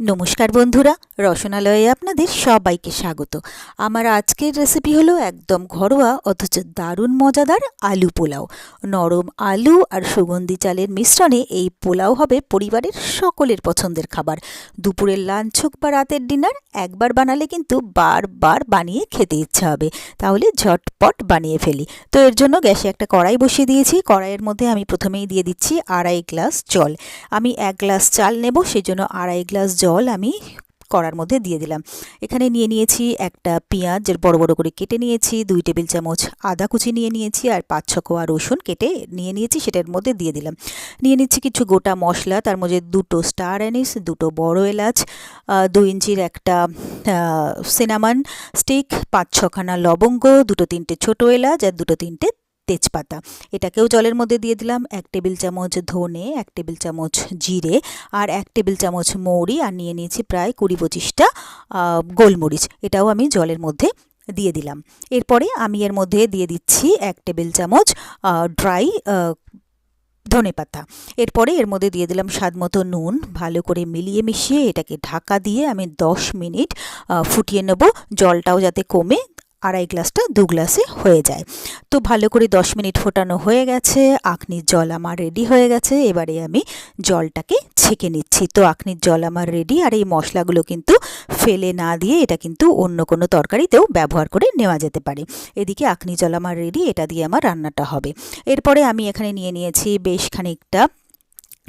নমস্কার বন্ধুরা, রসনালয়ে আপনাদের সবাইকে স্বাগত। আমার আজকের রেসিপি হলো একদম ঘরোয়া, অথচ দারুণ মজাদার আলু পোলাও। নরম আলু আর সুগন্ধি চালের মিশ্রণে এই পোলাও হবে পরিবারের সকলের পছন্দের খাবার। দুপুরের লাঞ্চ হোক বা রাতের ডিনার একবার বানালে কিন্তু বারবার বানিয়ে খেতে ইচ্ছা হবে। তাহলে ঝটপট বানিয়ে ফেলি। তো এর জন্য গ্যাসে একটা কড়াই বসিয়ে দিয়েছি। কড়াইয়ের মধ্যে আমি প্রথমেই দিয়ে দিচ্ছি আড়াই গ্লাস জল। আমি এক গ্লাস চাল নেব, সেজন্য আড়াই গ্লাস জল আমি কড়ার মধ্যে দিয়ে দিলাম। এখানে নিয়ে নিয়েছি একটা পেঁয়াজ বড় বড় করে কেটে নিয়েছি, দুই টেবিল চামচ আদা কুচি নিয়ে নিয়েছি আর পাঁচ ছ কোয়া রসুন কেটে নিয়ে নিয়েছি, সেটার মধ্যে দিয়ে দিলাম। নিয়ে নিচ্ছি কিছু গোটা মশলা, তার মধ্যে দুটো স্টার অ্যানিস, দুটো বড় এলাচ দুই ইঞ্চির একটা সিনামান স্টিক, পাঁচ ছখানা লবঙ্গ, দুটো তিনটে ছোটো এলাচ আর দুটো তিনটে তেজপাতা। এটাকেও জলের মধ্যে দিয়ে দিলাম, এক টেবিল চামচ ধনে, এক টেবিল চামচ জিরে আর এক টেবিল চামচ মৌরি আর নিয়ে নিয়েছি প্রায় কুড়ি পঁচিশটা গোলমরিচ। এটাও আমি জলের মধ্যে দিয়ে দিলাম। এরপরে আমি এর মধ্যে দিয়ে দিচ্ছি এক টেবিল চামচ ড্রাই ধনে পাতা। এরপরে এর মধ্যে দিয়ে দিলাম স্বাদ মতো নুন, ভালো করে মিলিয়ে মিশিয়ে এটাকে ঢাকা দিয়ে আমি দশ মিনিট ফুটিয়ে নেব। জলটাও যাতে কমে আড়াই গ্লাসটা দু গ্লাসে হয়ে যায়। তো ভালো করে দশ মিনিট ফোটানো হয়ে গেছে আখনির জল আমার রেডি হয়ে গেছে, এবারে আমি জলটাকে ছেঁকে নিচ্ছি। তো আখনির জল আমার রেডি আর এই মশলাগুলো কিন্তু ফেলে না দিয়ে এটা কিন্তু অন্য কোনো তরকারিতেও ব্যবহার করে নেওয়া যেতে পারে। এদিকে আখনি জল আমার রেডি এটা দিয়ে আমার রান্নাটা হবে। এরপরে আমি এখানে নিয়ে নিয়েছি বেশ খানিকটা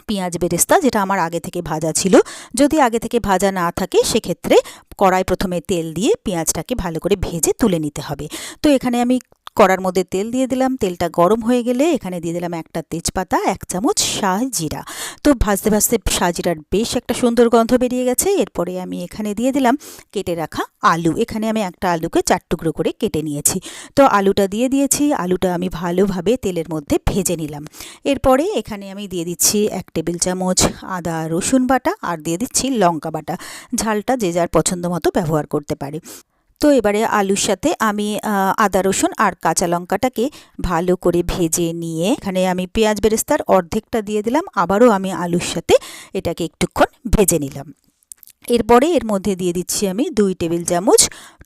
পেঁয়াজ বেরেস্তা, যেটা আমার আগে থেকে ভাজা ছিল। যদি আগে থেকে ভাজা না থাকে, সেক্ষেত্রে কড়াই প্রথমে তেল দিয়ে পেঁয়াজটাকে ভালো করে ভেজে তুলে নিতে হবে। তো এখানে আমি কড়ার মধ্যে তেল দিয়ে দিলাম। তেলটা গরম হয়ে গেলে এখানে দিয়ে দিলাম একটা তেজপাতা, এক চামচ শাহ জিরা। তো ভাজতে ভাজতে শাহ জিরার বেশ একটা সুন্দর গন্ধ বেরিয়ে গেছে। এরপরে আমি এখানে দিয়ে দিলাম কেটে রাখা আলু। এখানে আমি একটা আলুকে চার টুকরো করে কেটে নিয়েছি। তো আলুটা দিয়ে দিয়েছি। আলুটা আমি ভালোভাবে তেলের মধ্যে ভেজে নিলাম। এরপরে এখানে আমি দিয়ে দিচ্ছি এক টেবিল চামচ আদা, রসুন বাটা আর দিয়ে দিচ্ছি লঙ্কা বাটা। ঝালটা যে যার পছন্দ মতো ব্যবহার করতে পারে। তো এবারে আলুর সাথে আমি আদা, রসুন আর কাঁচা লঙ্কাটাকে ভালো করে ভেজে নিয়ে এখানে আমি পেঁয়াজ বেরেস্তার অর্ধেকটা দিয়ে দিলাম, আবারও আমি আলুর সাথে এটাকে একটুক্ষণ ভেজে নিলাম। এরপরে এর মধ্যে দিয়ে দিচ্ছি আমি দুই টেবিল চামচ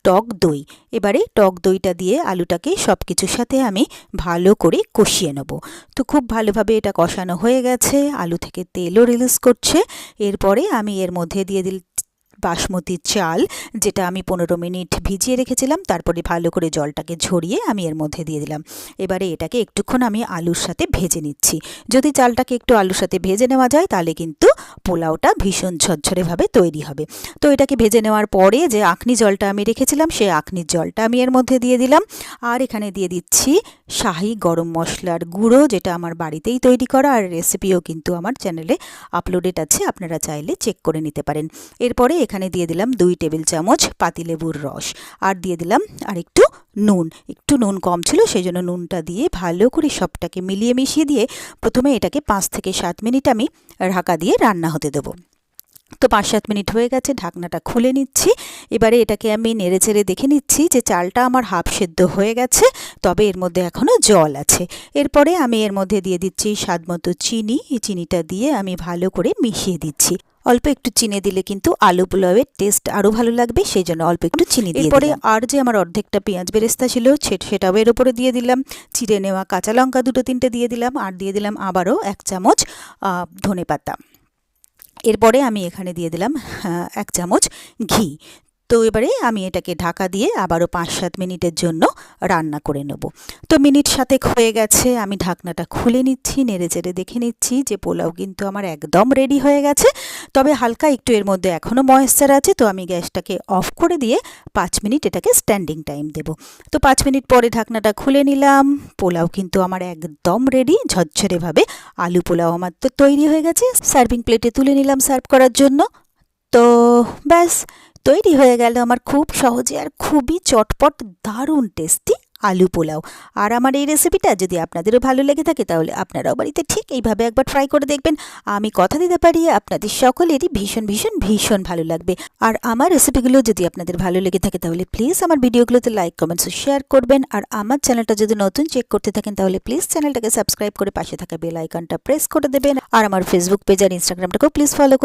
টক দই। এবারে টক দইটা দিয়ে আলুটাকে সব কিছুর সাথে আমি ভালো করে কষিয়ে নেব। তো খুব ভালোভাবে এটা কষানো হয়ে গেছে, আলু থেকে তেলও রিলিজ করছে। এরপরে আমি এর মধ্যে দিয়ে দিল বাসমতি চাল, যেটা আমি পনেরো মিনিট ভিজিয়ে রেখেছিলাম, তারপরে ভালো করে জলটাকে ঝরিয়ে আমি এর মধ্যে দিয়ে দিলাম। এবারে এটাকে একটুক্ষণ আমি আলুর সাথে ভেজে নিচ্ছি। যদি চালটাকে একটু আলুর সাথে ভেজে নেওয়া যায়, তাহলে কিন্তু পোলাওটা ভীষণ ঝরঝরেভাবে তৈরি হবে। তো এটাকে ভেজে নেওয়ার পরে যে আখনি জলটা আমি রেখেছিলাম সেই আখনির জলটা আমি এর মধ্যে দিয়ে দিলাম। আর এখানে দিয়ে দিচ্ছি শাহি গরম মশলার গুঁড়ো, যেটা আমার বাড়িতেই তৈরি করা আর রেসিপিও কিন্তু আমার চ্যানেলে আপলোডেড আছে, আপনারা চাইলে চেক করে নিতে পারেন। এরপরে এখানে দিয়ে দিলাম দুই টেবিল চামচ পাতিলেবুর রস। আর দিয়ে দিলাম আর একটু নুন, একটু নুন কম ছিল সেই জন্য নুনটা দিয়ে ভালো করে সবটাকে মিলিয়ে মিশিয়ে দিয়ে প্রথমে এটাকে পাঁচ থেকে সাত মিনিট আমি ঢাকা দিয়ে রান্না হতে দেবো। তো পাঁচ সাত মিনিট হয়ে গেছে ঢাকনাটা খুলে নিচ্ছি। এবারে এটাকে আমি নেড়ে চেড়ে দেখে নিচ্ছি যে চালটা আমার হাফ সেদ্ধ হয়ে গেছে তবে এর মধ্যে এখনও জল আছে। এরপরে আমি এর মধ্যে দিয়ে দিচ্ছি স্বাদ মতো চিনি। এই চিনিটা দিয়ে আমি ভালো করে মিশিয়ে দিচ্ছি। অল্প একটু চিনি দিলে কিন্তু আলু পোলাওয়ের টেস্ট আরও ভালো লাগবে সেই জন্য অল্প একটু চিনি দিয়ে এরপরে আর যে আমার অর্ধেকটা পেঁয়াজ বেরেস্তা ছিল সেটাও এর উপরে দিয়ে দিলাম। চিড়ে নেওয়া কাঁচা লঙ্কা দুটো তিনটে দিয়ে দিলাম আর দিয়ে দিলাম আবারও এক চামচ ধনে পাতা এরপরে আমি এখানে দিয়ে দিলাম এক চামচ ঘি। তো এবারে আমি এটাকে ঢাকা দিয়ে আবারও পাঁচ সাত মিনিটের জন্য রান্না করে নেব। তো মিনিট সাতেক হয়ে গেছে, আমি ঢাকনাটা খুলে নিচ্ছি, নেড়ে চেড়ে দেখে নিচ্ছি যে পোলাও কিন্তু আমার একদম রেডি হয়ে গেছে। তবে হালকা একটু এর মধ্যে এখনও ময়েশ্চার আছে, তো আমি গ্যাসটাকে অফ করে দিয়ে পাঁচ মিনিট এটাকে স্ট্যান্ডিং টাইম দেব। তো পাঁচ মিনিট পরে ঢাকনাটা খুলে নিলাম, পোলাও কিন্তু আমার একদম রেডি ঝরঝরেভাবে আলু পোলাও আমার তো তৈরি হয়ে গেছে। সার্ভিং প্লেটে তুলে নিলাম সার্ভ করার জন্য। তো ব্যাস তৈরি হয়ে গেল আমার খুব সহজে আর খুবই চটপট, দারুণ টেস্টি আলু পোলাও। আর আমার এই রেসিপিটা যদি আপনাদেরও ভালো লেগে থাকে তাহলে আপনারাও বাড়িতে ঠিক এইভাবে একবার ট্রাই করে দেখবেন। আমি কথা দিতে পারি, আপনাদের সকলেরই ভীষণ ভীষণ ভীষণ ভালো লাগবে। আর আমার রেসিপিগুলো যদি আপনাদের ভালো লেগে থাকে তাহলে প্লিজ আমার ভিডিওগুলোতে লাইক কমেন্টস শেয়ার করবেন। আর আমার চ্যানেলটা যদি নতুন চেক করতে থাকেন তাহলে প্লিজ চ্যানেলটাকে সাবস্ক্রাইব করে পাশে থাকা বেল আইকনটা প্রেস করে দেবেন। আর আমার ফেসবুক পেজ আর ইনস্টাগ্রামটাকেও প্লিজ ফলো